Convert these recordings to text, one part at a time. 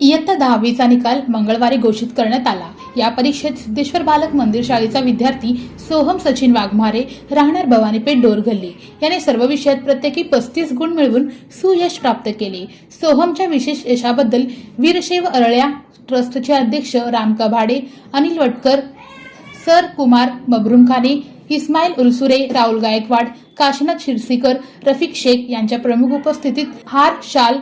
इयत्ता दहावीचा निकाल मंगळवारी घोषित करण्यात आला. या परीक्षेत सिद्धेश्वर बालक मंदिर शाळेचा विद्यार्थी सोहम सचिन वाघमारे राहणार भवानीपेठ डोरगल्ली याने सर्व विषयात प्रत्येकी पस्तीस गुण मिळवून सुयश प्राप्त केले. सोहमच्या विशेष यशाबद्दल वीरशैव अरळ्या ट्रस्टचे अध्यक्ष राम कभाडे अनिल वटकर सर कुमार मबरूमखाने इस्माईल उलसुरे राहुल गायकवाड काशीनाथ शिरसीकर रफिक शेख यांच्या प्रमुख उपस्थितीत हार शाल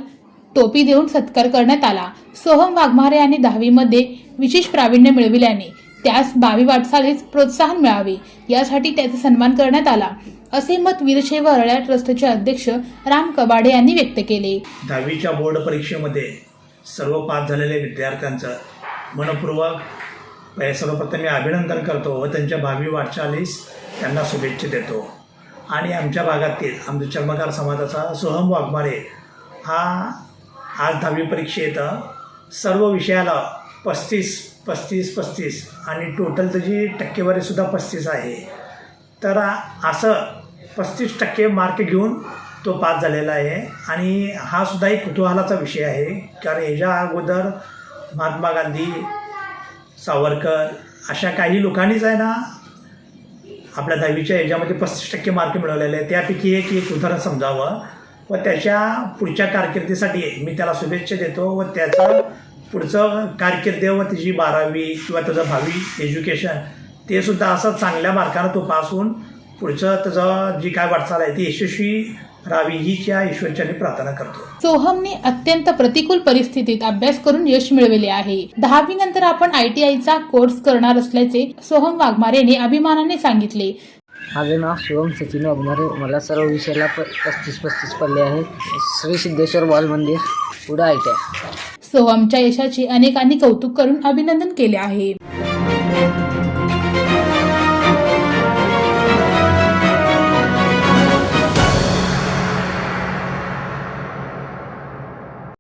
टोपी देऊन सत्कार करण्यात आला. सोहम वाघमारे यांनी दहावीमध्ये विशेष प्रावीण्य मिळविल्याने त्यास भावी वाटचालीस प्रोत्साहन मिळावे. यासाठी त्याचा सन्मान करण्यात आला. असे मत वीरशैव अरळ्या ट्रस्टचे अध्यक्ष राम कबाडे यांनी व्यक्त केले. दहावीच्या बोर्ड परीक्षेमध्ये सर्व पास झालेल्या विद्यार्थ्यांचं मनपूर्वक म्हणजे सर्वप्रथम मी अभिनंदन करतो व त्यांच्या भावी वाटचालीस त्यांना शुभेच्छा देतो. आणि आमच्या भागातील आमच्या चर्मकार समाजाचा सोहम वाघमारे हा आज दहावी परीक्षेत सर्व विषयाला पस्तीस पस्तीस पस्तीस आणि टोटल त्याची टक्केवारीसुद्धा पस्तीस आहे. तर असं पस्तीस टक्के मार्क घेऊन तो पास झालेला आहे आणि हा सुद्धा एक कुतूहलाचा विषय आहे. कारण ह्याच्या अगोदर महात्मा गांधी सावरकर अशा काही लोकांनीच आहे ना आपल्या दहावीच्या ह्याच्यामध्ये पस्तीस टक्के मार्क मिळवलेले आहे त्यापैकी एक एक उदाहरण समजावं. व त्याच्या पुढच्या कारकिर्दीसाठी मी त्याला शुभेच्छा देतो व त्याचं पुढचं कारकिर्द व त्याची बारावी किंवा त्याचं भावी एज्युकेशन ते सुद्धा असं चांगल्या मार्कानं तो पास होऊन पुढचं त्याचं जी काय वाटचाल आहे ती यशस्वी राहावी हीच्या ईश्वरच्याने प्रार्थना करतो. सोहमने अत्यंत प्रतिकूल परिस्थितीत अभ्यास करून यश मिळविले आहे. दहावी नंतर आपण आयटीआयचा कोर्स करणार असल्याचे सोहम वाघमारे अभिमानाने सांगितले. माझं नाव शिवम सचिन वाघमारे. मला सर्व विषयाला प पस्तीस पस्तीस पडले आहे. श्री सिद्धेश्वर बाल मंदिर पुढं आय सोहमच्या यशाचे अनेकांनी कौतुक करून अभिनंदन केले आहे.